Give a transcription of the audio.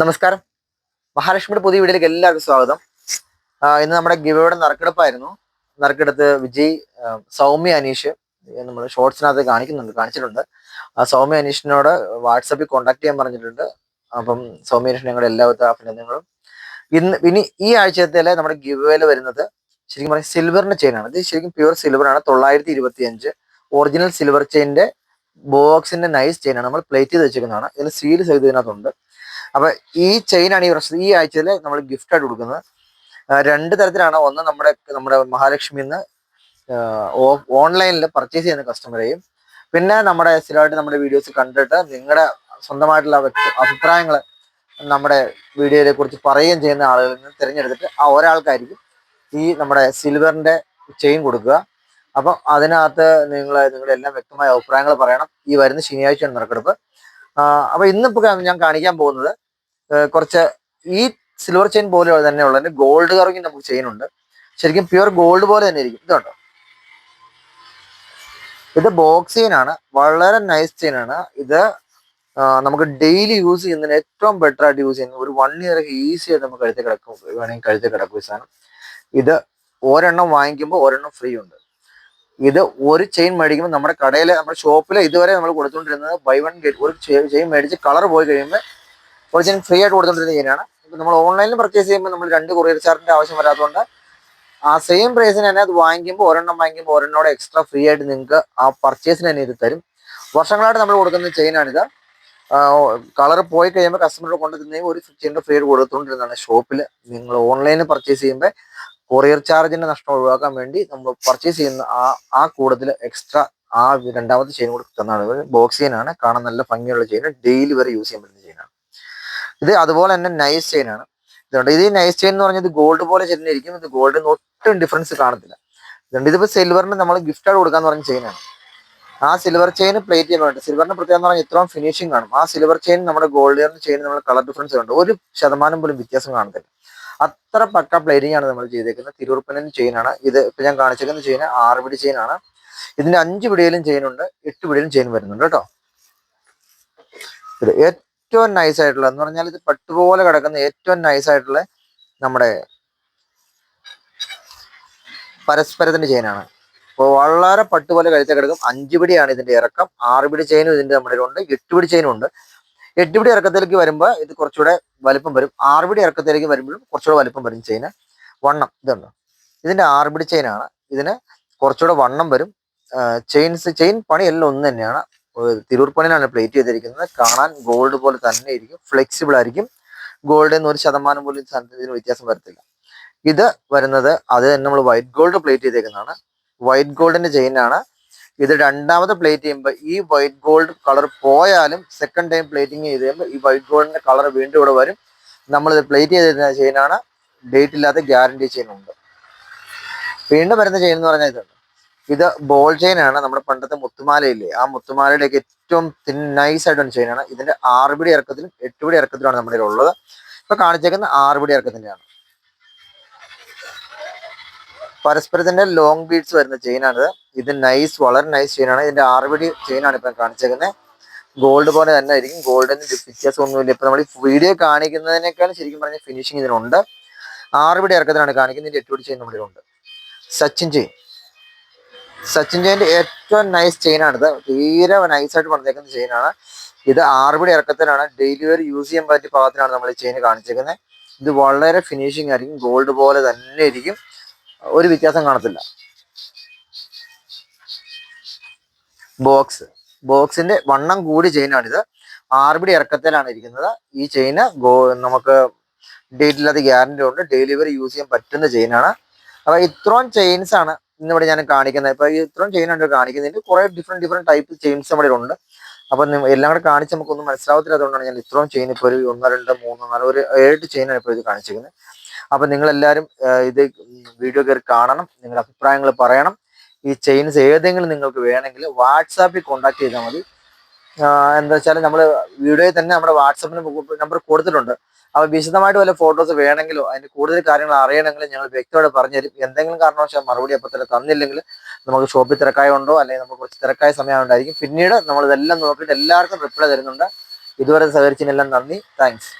നമസ്കാരം. മഹാലക്ഷ്മിയുടെ പുതിയ വീഡിയോയിലേക്ക് എല്ലാവർക്കും സ്വാഗതം. ഇന്ന് നമ്മുടെ ഗിവയുടെ നറുക്കെടുപ്പായിരുന്നു. നറുക്കെടുത്ത് വിജയ് സൗമ്യ അനീഷ് നമ്മൾ ഷോർട്സിനകത്ത് കാണിക്കുന്നുണ്ട് കാണിച്ചിട്ടുണ്ട്. സൗമ്യ അനീഷിനോട് വാട്സപ്പിൽ കോൺടാക്ട് ചെയ്യാൻ പറഞ്ഞിട്ടുണ്ട്. അപ്പം സൗമ്യ അനീഷ് ഞങ്ങളുടെ എല്ലാവിധ അഭിനന്ദനങ്ങളും. ഇന്ന് ഇനി ഈ ആഴ്ചത്തിലെ നമ്മുടെ ഗിവയിൽ വരുന്നത് ശരിക്കും പറഞ്ഞാൽ സിൽവറിന്റെ ചെയിനാണ് ഇത് ശരിക്കും പ്യുവർ സിൽവറാണ് തൊള്ളായിരത്തി ഇരുപത്തി അഞ്ച് ഒറിജിനൽ സിൽവർ ചെയിനിന്റെ ബോക്സിന്റെ നൈസ് ചെയിനാണ് നമ്മൾ പ്ലേറ്റ് ചെയ്ത് വെച്ചിരിക്കുന്നതാണ് ഇതിന് സീൽ ചെയ്ത് ഇതിനകത്തുണ്ട്. അപ്പൊ ഈ ചെയിനാണ് ഈ വർഷം ഈ ആഴ്ചയിൽ നമ്മൾ ഗിഫ്റ്റ് ആയിട്ട് കൊടുക്കുന്നത്. രണ്ട് തരത്തിലാണ്. ഒന്ന് നമ്മുടെ നമ്മുടെ മഹാലക്ഷ്മി നിന്ന് ഓൺലൈനിൽ പർച്ചേസ് ചെയ്യുന്ന കസ്റ്റമറെയും പിന്നെ നമ്മുടെ സ്ഥിരമായിട്ട് നമ്മുടെ വീഡിയോസ് കണ്ടിട്ട് നിങ്ങളുടെ സ്വന്തമായിട്ടുള്ള അഭിപ്രായങ്ങൾ നമ്മുടെ വീഡിയോയെ കുറിച്ച് പറയുകയും ചെയ്യുന്ന ആളുകളിൽ നിന്ന് തിരഞ്ഞെടുത്തിട്ട് ആ ഒരാൾക്കായിരിക്കും ഈ നമ്മുടെ സിൽവറിന്റെ ചെയിൻ കൊടുക്കുക. അപ്പം അതിനകത്ത് നിങ്ങൾ നിങ്ങളുടെ എല്ലാം വ്യക്തമായ അഭിപ്രായങ്ങൾ പറയണം. ഈ വരുന്ന ശനിയാഴ്ചയാണ് നറുക്കെടുപ്പ്. അപ്പൊ ഇന്നിപ്പോ ഞാൻ കാണിക്കാൻ പോകുന്നത് കുറച്ച് ഈ സിൽവർ ചെയിൻ പോലെ തന്നെ തന്നെയുള്ള ഗോൾഡ് കറങ്ങി നമുക്ക് ചെയിൻ ഉണ്ട്. ശരിക്കും പ്യുവർ ഗോൾഡ് പോലെ തന്നെ ഇരിക്കും. ഇതുണ്ടോ ഇത് ബോക്സ് വളരെ നൈസ് ചെയിൻ ആണ്. ഇത് നമുക്ക് ഡെയിലി യൂസ് ചെയ്യുന്നതിന് ഏറ്റവും ബെറ്റർ ആയിട്ട് യൂസ് ചെയ്യുന്ന ഒരു വൺ ഇയർ ഈസി ആയിട്ട് നമുക്ക് കഴുത്തിൽ കിടക്കും വേണമെങ്കിൽ കഴുത്തിൽ കിടക്കും സാധനം. ഇത് ഒരെണ്ണം വാങ്ങിക്കുമ്പോൾ ഒരെണ്ണം ഫ്രീ ഉണ്ട്. ഇത് ഒരു ചെയിൻ മേടിക്കുമ്പോൾ നമ്മുടെ കടയിൽ നമ്മുടെ ഷോപ്പിൽ ഇതുവരെ നമ്മൾ കൊടുത്തുകൊണ്ടിരുന്നത് ബൈ വൺ ഗെറ്റ് ഒരു ചെയിൻ മേടിച്ച് കളർ പോയി കഴിയുമ്പോൾ ഒരു ചെയിൻ ഫ്രീ ആയിട്ട് കൊടുത്തുകൊണ്ടിരുന്ന ചെയിനാണ് ഇപ്പം നമ്മൾ ഓൺലൈനിൽ പർച്ചേസ് ചെയ്യുമ്പോൾ നമ്മൾ രണ്ട് കൊറിയർ ചാർജിന്റെ ആവശ്യം വരാത്തതുകൊണ്ട് ആ സെയിം പ്രൈസിന് തന്നെ അത് വാങ്ങിക്കുമ്പോൾ ഒരെണ്ണം വാങ്ങിക്കുമ്പോൾ ഒരെണ്ണോടെ എക്സ്ട്രാ ഫ്രീ ആയിട്ട് നിങ്ങൾക്ക് ആ പർച്ചേസിന് തന്നെ ഇത് തരും. വർഷങ്ങളായിട്ട് നമ്മൾ കൊടുക്കുന്ന ചെയിനാണിത് കളർ പോയി കഴിയുമ്പോൾ കസ്റ്റമറോട് കൊണ്ടുതന്നെ ഒരു ചെയിന്റെ ഫ്രീ ആയിട്ട് കൊടുത്തുകൊണ്ടിരുന്നതാണ് ഷോപ്പിൽ നിങ്ങൾ ഓൺലൈനിൽ പർച്ചേസ് ചെയ്യുമ്പോൾ കൊറിയർ ചാർജിന്റെ നഷ്ടം ഒഴിവാക്കാൻ വേണ്ടി നമ്മൾ പർച്ചേസ് ചെയ്യുന്ന ആ ആ കൂടുതൽ എക്സ്ട്രാ ആ രണ്ടാമത്തെ ചെയിൻ കൂടെ തന്നാണ്. ബോക്സ് ചെയിനാണ് കാണാൻ നല്ല ഭംഗിയുള്ള ചെയിൻ ഡെയിലി വരെ യൂസ് ചെയ്യാൻ പറ്റുന്ന ചെയിനാണ് ഇത് അതുപോലെ തന്നെ നൈസ് ചെയിൻ ആണ്. ഇതുകൊണ്ട് ഇത് നൈസ് ചെയിൻ എന്ന് പറഞ്ഞത് ഗോൾഡ് പോലെ ചെയിൻ ഇരിക്കും ഇത് ഗോൾഡിന് ഒട്ടും ഡിഫറൻസ് കാണത്തില്ല. ഇതുകൊണ്ട് ഇതിപ്പോ സിൽവറിന് നമ്മൾ ഗിഫ്റ്റ് ആയിട്ട് കൊടുക്കാന്ന് പറഞ്ഞ ചെയിനാണ് ആ സിൽവർ ചെയിൻ പ്ലേറ്റ് ചെയ്യാൻ വേണ്ടി സിൽവറിന് പ്രത്യേകം പറഞ്ഞാൽ ഇത്രയും ഫിനിഷിംഗ് കാണും. ആ സിൽവർ ചെയിൻ നമ്മുടെ ഗോൾഡ് ചെയിൻ നമ്മുടെ കളർ ഡിഫറൻസ് ഉണ്ട് ഒരു ശതമാനം പോലും വ്യത്യാസം കാണത്തില്ല. അത്ര പക്ക പ്ലേറ്റിംഗ് ആണ് നമ്മൾ ചെയ്തേക്കുന്നത്. തിരുവുറുപ്പനൻ ചെയിനാണ് ഇത് ഇപ്പൊ ഞാൻ കാണിച്ചേക്കുന്ന ചെയിൻ ആറ് പിടി ചെയിനാണ് ഇതിന്റെ അഞ്ച് പിടിയിലും ചെയിൻ ഉണ്ട്. എട്ട് പിടിയിലും ചെയിൻ വരുന്നുണ്ട് കേട്ടോ. ഇത് ഏറ്റവും നൈസ് ആയിട്ടുള്ള എന്ന് പറഞ്ഞാൽ ഇത് പട്ടുപോലെ കിടക്കുന്ന ഏറ്റവും നൈസ് ആയിട്ടുള്ള നമ്മുടെ പരസ്പരത്തിന്റെ ചെയിനാണ് അപ്പോൾ വളരെ പട്ടുപോലെ കഴിച്ച കിടക്കും. അഞ്ച് പിടിയാണ് ഇതിന്റെ ഇറക്കം. ആറ് പിടി ചെയിനും ഇതിന്റെ നമ്മുടെ ഉണ്ട് എട്ട് പിടി ചെയിനും ഉണ്ട്. എട്ട് പിടി ഇറക്കത്തിലേക്ക് വരുമ്പോൾ ഇത് കുറച്ചുകൂടെ വലിപ്പം വരും. ആറ് പിടി ഇറക്കത്തിലേക്ക് വരുമ്പോഴും കുറച്ചുകൂടെ വലിപ്പം വരും ചെയിന് വണ്ണം. ഇതുണ്ട്? ഇതിന്റെ ആറ് പിടി ചെയിനാണ് ഇതിന് കുറച്ചുകൂടെ വണ്ണം വരും. ചെയിൻസ് ചെയിൻ പണിയെല്ലാം ഒന്ന് തന്നെയാണ്. തിരൂർ പണിയിലാണ് പ്ലേറ്റ് ചെയ്തിരിക്കുന്നത്. കാണാൻ ഗോൾഡ് പോലെ തന്നെ ഇരിക്കും. ഫ്ലെക്സിബിൾ ആയിരിക്കും. ഗോൾഡിൽ നിന്ന് ഒരു ശതമാനം പോലും ഇതിന് വ്യത്യാസം വരത്തില്ല. ഇത് വരുന്നത് അത് തന്നെ നമ്മൾ വൈറ്റ് ഗോൾഡ് പ്ലേറ്റ് ചെയ്തേക്കുന്നതാണ്. വൈറ്റ് ഗോൾഡിന്റെ ചെയിനാണ് ഇത് രണ്ടാമത് പ്ലേറ്റ് ചെയ്യുമ്പോൾ ഈ വൈറ്റ് ഗോൾഡ് കളർ പോയാലും സെക്കൻഡ് ടൈം പ്ലേറ്റിംഗ് ചെയ്ത് കഴിയുമ്പോൾ ഈ വൈറ്റ് ഗോൾഡിന്റെ കളർ വീണ്ടും ഇവിടെ വരും. നമ്മൾ ഇത് പ്ലേറ്റ് ചെയ്തിരുന്ന ചെയിനാണ് ഡേറ്റ് ഇല്ലാത്ത ഗ്യാരണ്ടി ചെയിൻ ഉണ്ട്. വീണ്ടും വരുന്ന ചെയിൻ എന്ന് പറഞ്ഞാൽ ഇതുണ്ട് ഇത് ബോൾ ചെയിനാണ് നമ്മുടെ പണ്ടത്തെ മുത്തുമാലയില്ലേ? ആ മുത്തുമാലയുടെയൊക്കെ ഏറ്റവും തിൻ നൈസ് ആയിട്ടുള്ള ചെയിനാണ് ഇതിന്റെ ആറ് പിടി ഇറക്കത്തിലും എട്ട് പിടി ഇറക്കത്തിലുമാണ് നമ്മുടെ ഉള്ളത് ഇപ്പൊ കാണിച്ചേക്കുന്ന ആറ് പിടി ഇറക്കത്തിന്റെയാണ്. പരസ്പരത്തിന്റെ ലോങ് ബീഡ്സ് വരുന്ന ചെയിനാണിത് ഇത് നൈസ് വളരെ നൈസ് ചെയിനാണ് ഇതിന്റെ ആറുപിടി ചെയിനാണ് ഇപ്പം കാണിച്ചേക്കുന്നത് ഗോൾഡ് പോലെ തന്നെ ആയിരിക്കും. ഗോൾഡിന് വ്യത്യാസമൊന്നുമില്ല. ഇപ്പൊ നമ്മൾ വീഡിയോ കാണിക്കുന്നതിനേക്കാൾ ശരിക്കും പറഞ്ഞ ഫിനിഷിങ് ഇതിനുണ്ട്. ആറുപടി ഇറക്കത്തിലാണ് കാണിക്കുന്നത്. ഇതിന്റെ എട്ടുപടി ചെയിൻ ഉണ്ട്. സച്ചിൻ ചെയിൻ സച്ചിൻ ചെയിന്റെ ഏറ്റവും നൈസ് ചെയിനാണിത് തീരെ നൈസായിട്ട് പണിതേക്കുന്ന ചെയിനാണ് ഇത് ആറുപടി ഇറക്കത്തിലാണ്. ഡെയിലി വെയർ യൂസ് ചെയ്യാൻ പറ്റിയ പാകത്തിനാണ് നമ്മൾ ഈ ചെയിൻ കാണിച്ചേക്കുന്നത് ഇത് വളരെ ഫിനിഷിംഗ് ആയിരിക്കും. ഗോൾഡ് പോലെ തന്നെ ഇരിക്കും ഒരു വ്യത്യാസം കാണത്തില്ല. ബോക്സ് ബോക്സിന്റെ വണ്ണം കൂടി ചെയിനാണിത് ആർബിഡി ഇറക്കത്തിലാണ് ഇരിക്കുന്നത്. ഈ ചെയിന് ഗോ നമുക്ക് ഡേറ്റ് ഇല്ലാത്ത ഗ്യാരണ്ടി ഉണ്ട്. ഡെലിവറി യൂസ് ചെയ്യാൻ പറ്റുന്ന ചെയിനാണ് അപ്പൊ ഇത്രയും ചെയിൻസ് ആണ് ഇന്നിവിടെ ഞാൻ കാണിക്കുന്നത്. ഇപ്പൊ ഇത്രയും ചെയിൻ ഉണ്ട് കാണിക്കുന്നതിന്റെ കുറെ ഡിഫറെന്റ് ഡിഫറെന്റ് ടൈപ്പ് ചെയിൻസ് നമ്മുടെ ഉണ്ട് അപ്പൊ എല്ലാം കൂടെ കാണിച്ച് നമുക്കൊന്നും മനസ്സിലാവത്തില്ല. അതുകൊണ്ടാണ് ഞാൻ ഇത്രയും ചെയിൻ ഇപ്പൊ ഒരു ഒന്നോ രണ്ടോ മൂന്നോ നാലോ ഒരു ഏഴ് ചെയിനാണ് ഇപ്പോൾ ഇത് കാണിച്ചിരിക്കുന്നത്. അപ്പൊ നിങ്ങൾ എല്ലാവരും ഇത് വീഡിയോ കയറി കാണണം നിങ്ങളുടെ അഭിപ്രായങ്ങൾ പറയണം. ഈ ചെയിൻസ് ഏതെങ്കിലും നിങ്ങൾക്ക് വേണമെങ്കിൽ വാട്സാപ്പിൽ കോൺടാക്ട് ചെയ്താൽ മതി. എന്താ വെച്ചാൽ നമ്മൾ വീഡിയോയിൽ തന്നെ നമ്മുടെ വാട്സപ്പിന് നമ്പർ കൊടുത്തിട്ടുണ്ട്. അപ്പോൾ വിശദമായിട്ട് വല്ല ഫോട്ടോസ് വേണമെങ്കിലോ അതിന് കൂടുതൽ കാര്യങ്ങൾ അറിയണമെങ്കിൽ ഞങ്ങൾ വ്യക്തിയോട് പറഞ്ഞുതരും. എന്തെങ്കിലും കാരണവശാൽ മറുപടി അപ്പോൾ തന്നെ തന്നില്ലെങ്കിൽ നമുക്ക് ഷോപ്പിൽ തിരക്കായ ഉണ്ടോ അല്ലെങ്കിൽ നമുക്ക് കുറച്ച് തിരക്കായ സമയം ഉണ്ടായിരിക്കും. പിന്നീട് നമ്മൾ ഇതെല്ലാം നോക്കിയിട്ട് എല്ലാവർക്കും റിപ്ലൈ തരുന്നുണ്ട്. ഇതുവരെ സഹകരിച്ചതിനെല്ലാം നന്ദി. താങ്ക്സ്